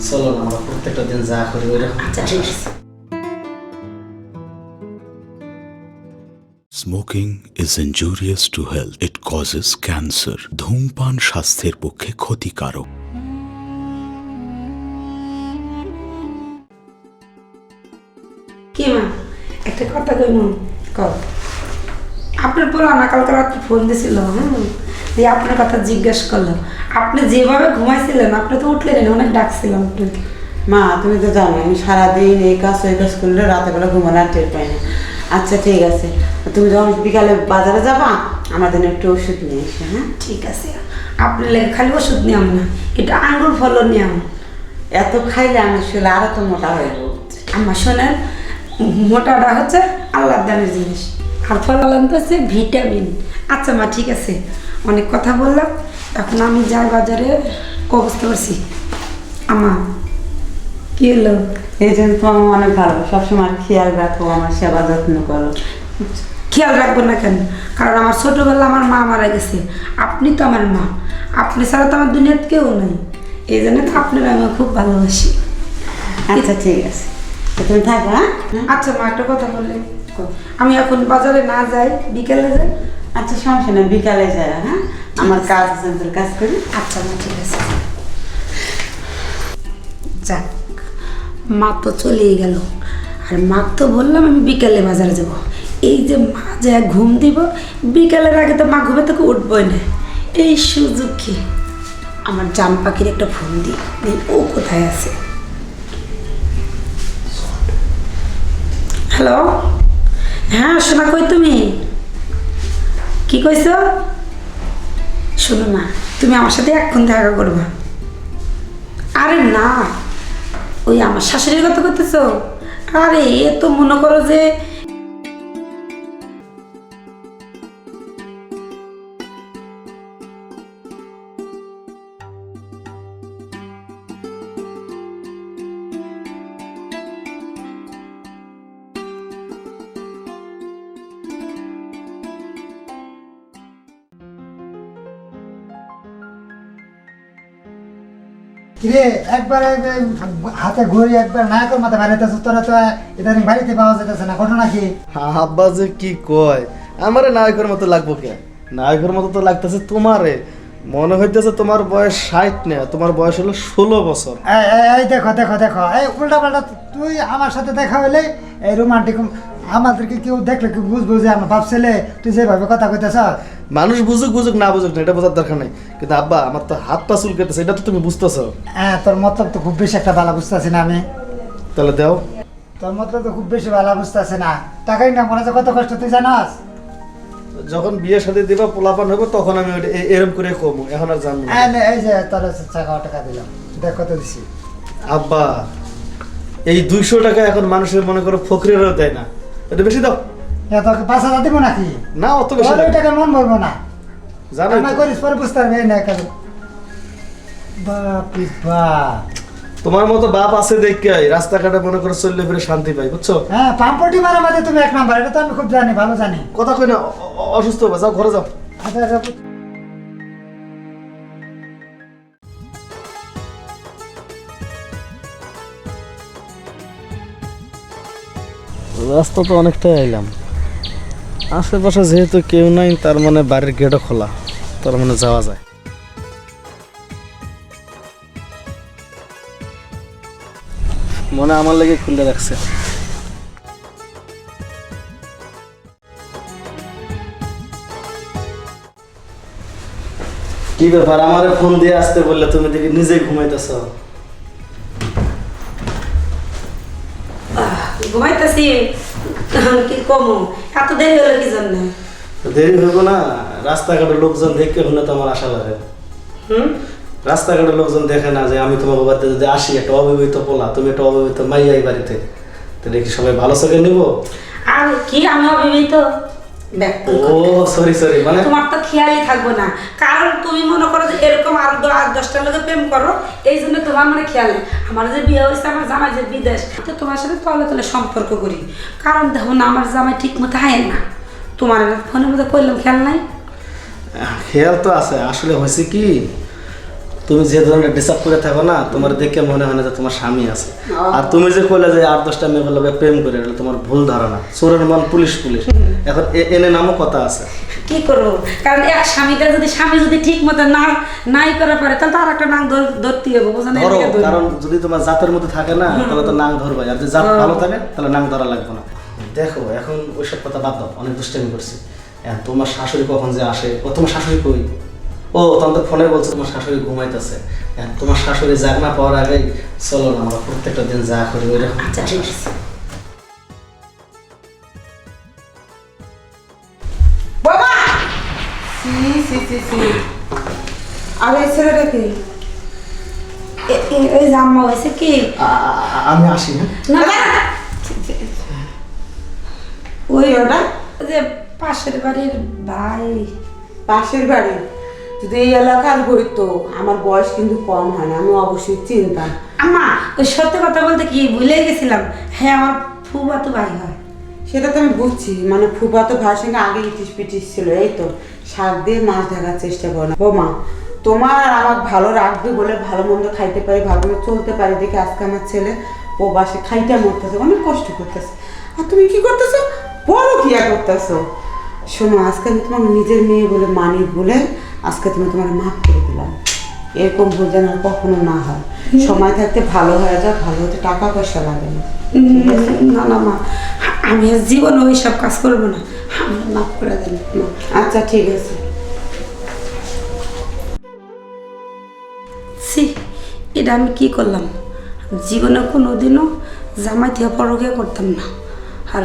চলো না আমরা প্রত্যেকটা দিন যা করি ওই রকম ঠিক আছে। Smoking is injurious to health it causes cancer ধূমপান স্বাস্থ্যের পক্ষে ক্ষতিকারক। কি মা? একটা কথা কই মন কর আপনার পুরো না কালকে রাত্রে ফোন দিছিল হুম? দিয়ে আপনার কথা জিজ্ঞেস করল। আপনি যেভাবে ঘুমাইছিলেন আপনি তো উঠলেন অনেক ডাকছিলাম আপনাকে। মা তুমি তো জানো আমি সারাদিন এই কাজ ওই কাজ করলে রাতে বেলা ঘুমানো আর টের পাই না। আচ্ছা ঠিক আছে। তুমি যখন বিকালে বাজারে যাবা আমাদের একটু ওষুধ নিয়ে এসো হ্যাঁ? ঠিক আছে। আপনি লেগে খালি ওষুধ নিয়াম না এটা আঙ্গুর ফলও নিয়াম। এত খাইলে আমি শুলে আরও তো মোটা হয়ে আমার শোনেন মোটাটা হচ্ছে আল্লাহ দানের জিনিস। আর ফল আলাম তো হচ্ছে ভিটামিন। আচ্ছা মা ঠিক আছে। অনেক কথা বললাম। এখন আমি যাই বাজারে অবস্থা করছি। আমা কি হলো? এই জন্য তো আমার অনেক ভালো। সবসময় খেয়াল রাখো আমার সেবা যত্ন করো। খেয়াল রাখব না কেন? কারণ আমার ছোটোবেলা আমার মা মারা গেছে। আপনি তো আমার মা। আপনি ছাড়া তো আমার দুনিয়াতে কেউ নেই। এই জন্য তো আপনার আমি খুব ভালোবাসি। আচ্ছা ঠিক আছে। তুমি থাকো হ্যাঁ? আচ্ছা মা একটা কথা বললে আমি এখন বাজারে না যাই বিকেলে যাই? আচ্ছা সমস্যা নেই বিকালে যায় হ্যাঁ? আমার কাজ আছে তোর কাজ করি। আচ্ছা মা ঠিক আছে। যাক মা তো চলেই গেল। আর মা তো বললাম আমি বিকেলে বাজারে যাব। এই যে মা যে ঘুম দিব বিকেলের আগে তো মা ঘুমে থেকে উঠবই না। এই সুযোগ কি? আমার জাম পাখির একটা ফোন দিই ও কোথায় আছে। হ্যালো হ্যাঁ শোনা কই তুমি? কি কইছ? শোনো না তুমি আমার সাথে এক্ষণ দেখা করবা। আরে না, ওই আমার শাশুড়ির কথা করতেছ আরে, এ তো মনে করো যে একবারে হাতে ঘড়ি একবার না কর মাথা তোরা তো ইদানিং বাড়িতে পাওয়া যেতেছে না ঘটনা কি? আব্বা যে কি কয় আমারে নায়কের মতো লাগবো কে? নায়কের মতো তো লাগতেছে তোমারে। মনে হইতেছে তোমার বয়স ষাট না তোমার বয়স হলো ষোলো বছর। এই দেখো দেখো দেখো এই উল্টা পাল্টা তুই আমার সাথে দেখা হলে এই রোমান্টিক আমাদেরকে কেউ দেখলে কেউ বুঝব যে আমার বাপ ছেলে তুই যেভাবে কথা কইতেছ। মানুষ বুঝুক বুঝুক না বুঝুক না এটা বোঝার দরকার নেই। কিন্তু আব্বা আমার তো হাত পা চুলকেতেছে এটা তো তুমি বুঝতেছো। হ্যাঁ তোর মতলব তো খুব বেশি একটা ভালো বুঝতেছি না আমি। তাহলে দাও। তোর মতলব তো খুব বেশি ভালো বুঝতেছি না। টাকাই না মনে কত কষ্ট তুই জানাস? যখন বিয়ে সাথে দিবা পোলাপান হবে তখন আমি এরম করে কমু এখন আর জানব না। এই এই যে তোর টাকা টাকা দিলাম। দেখ কত দিছি। আব্বা এই দুইশো টাকা এখন মানুষের মনে করো ফকরিরও দেয় না। এটা বেশি দাও। এত পাঁচ হাজার দিব নাকি? না অত বেশি ওই টাকা মন বলব না। জানো আমি করিস পরে বুঝতে পারবে না কাজ বাপ বাপ। তোমার মতো বাপ আছে দেখে রাস্তাঘাটে মনে করে চললে ফিরে শান্তি পাই বুঝছ? হ্যাঁ পাম্পটি মারা মাঝে তুমি এক নাম্বার এটা তো আমি খুব জানি ভালো জানি। কথা কই না অসুস্থ হবে যাও ঘরে যাও। আচ্ছা রাস্তা তো অনেকটাই আইলাম। আশেপাশে যেহেতু কেউ নাই, তার মানে বাড়ির গেটও খোলা, তার মানে যাওয়া যায়। মনে আমার লেগে খুলে রাখছে। কি ব্যাপার, আমারে ফোন দিয়ে আসতে বললে তুমি দেখি নিজে ঘুমাইতেছ? ঘুমাইতেছি। কি কমো। এত দেরি হলো কি জন্য? দেরি হইব না। রাস্তাঘাটে লোকজন দেখে হলে তো আমার আশা লাগে। হুম? রাস্তাঘাটে লোকজন দেখে না যে আমি তোমার বাড়িতে যদি আসি একটা অবিবাহিত পোলা তুমি একটা অবিবাহিত মাইয়া এই বাড়িতে তাহলে কি সবাই ভালো চোখে নিব? আর কি আমি অবিবাহিত? ও সরি সরি মানে তোমার তো খেয়ালই থাকব না। কারণ তুমি মনে করো যে এরকম আরও দ- আট দশটার লোকে প্রেম করো এই জন্য তোমার মানে খেয়াল নেই। আমার যে বিয়ে হয়েছে আমার জামাই যে বিদেশ তো তোমার সাথে তলে তলে সম্পর্ক করি। কারণ দেখো না আমার জামাই ঠিক মতো হয় না। তোমার ফোনের মধ্যে করলাম খেয়াল নাই? খেয়াল তো আছে। আসলে হয়েছে কি তুমি যে ধরনের ডিসার্ভ করে থাকো না তোমার দেখে মনে হয় না যে তোমার স্বামী আছে। আর তুমি যে কইলে যে আট দশটা মেয়ে বলবে প্রেম করে এটা তোমার ভুল ধারণা। চোরের মন পুলিশ পুলিশ। এখন এনে নামও কথা আছে। কি করব? কারণ এক স্বামীটা যদি স্বামী যদি ঠিক মতো না নাই করে পারে তাহলে তার একটা ধর- ধরতে হবে ধরো কারণ যদি তোমার জাতের মধ্যে থাকে না তাহলে তো নাং ধরবে আর যদি জাত ভালো থাকে তাহলে নাং ধরা লাগবে না। দেখো এখন ওইসব কথা বাদ দাও অনেক দুষ্টামি করছি। তোমার শাশুড়ি কখন যে আসে ও তোমার শাশুড়ি কই? ও তখন তো ফোনে বলছে তোমার শাশুড়ি ঘুমাইতেছে। তোমার শাশুড়ি জাগ না পাওয়ার আগেই চলো না আমরা প্রত্যেকটা দিন যা করি ওই রকম। আচ্ছা ঠিক আছে। বাবা! সি সি সি সি। আরে এই ছেলেটা কি? এই যে আম্মা হয়েছে কি? আমি আসি হ্যাঁ? না না, না। ওই ওটা যে পাশের বাড়ির ভাই। পাশের বাড়ি? যদি এই এলাকার হইতো আমার বয়স কিন্তু কম হয় না আমি অবশ্যই চিনতাম। আম্মা ওই সত্যি কথা বলতে কি ভুলে গেছিলাম? হ্যাঁ আমার ফুবা তো ভাই হয়। সেটা তো আমি বুঝছি মানে ফুফাতো ভাইয়ের সঙ্গে আগে ইটিস পিটিস ছিল এই তো। শাক দিয়ে মাছ ধরার চেষ্টা করো না। বৌমা তোমার আর আমার ভালো রাখবে বলে ভালো মন্দ খাইতে পারি ভালো মন্দ চলতে পারি দেখে আজকে আমার ছেলে ও বাসে খাইটা মরতেছে অনেক কষ্ট করতেছে। আর তুমি কি করতেছো? বড় কিয়া করতেছো? শোনো আজকে আমি তোমার নিজের মেয়ে বলে মানি বলে আজকে তুমি তোমার মাফ করে দিলাম এরকম ভুল যেন আর কখনো না হয়। সময় থাকতে ভালো হয়ে যাও ভালো হতে টাকা পয়সা লাগে না। না না, মা, আমি আর জীবনে ওই সব কাজ করব না। আমি মাফ করে দেন আচ্ছা ঠিক আছে। সি এটা আমি কি করলাম? জীবনে কোনো দিনও জামাই থেকে পরকে করতাম না। আর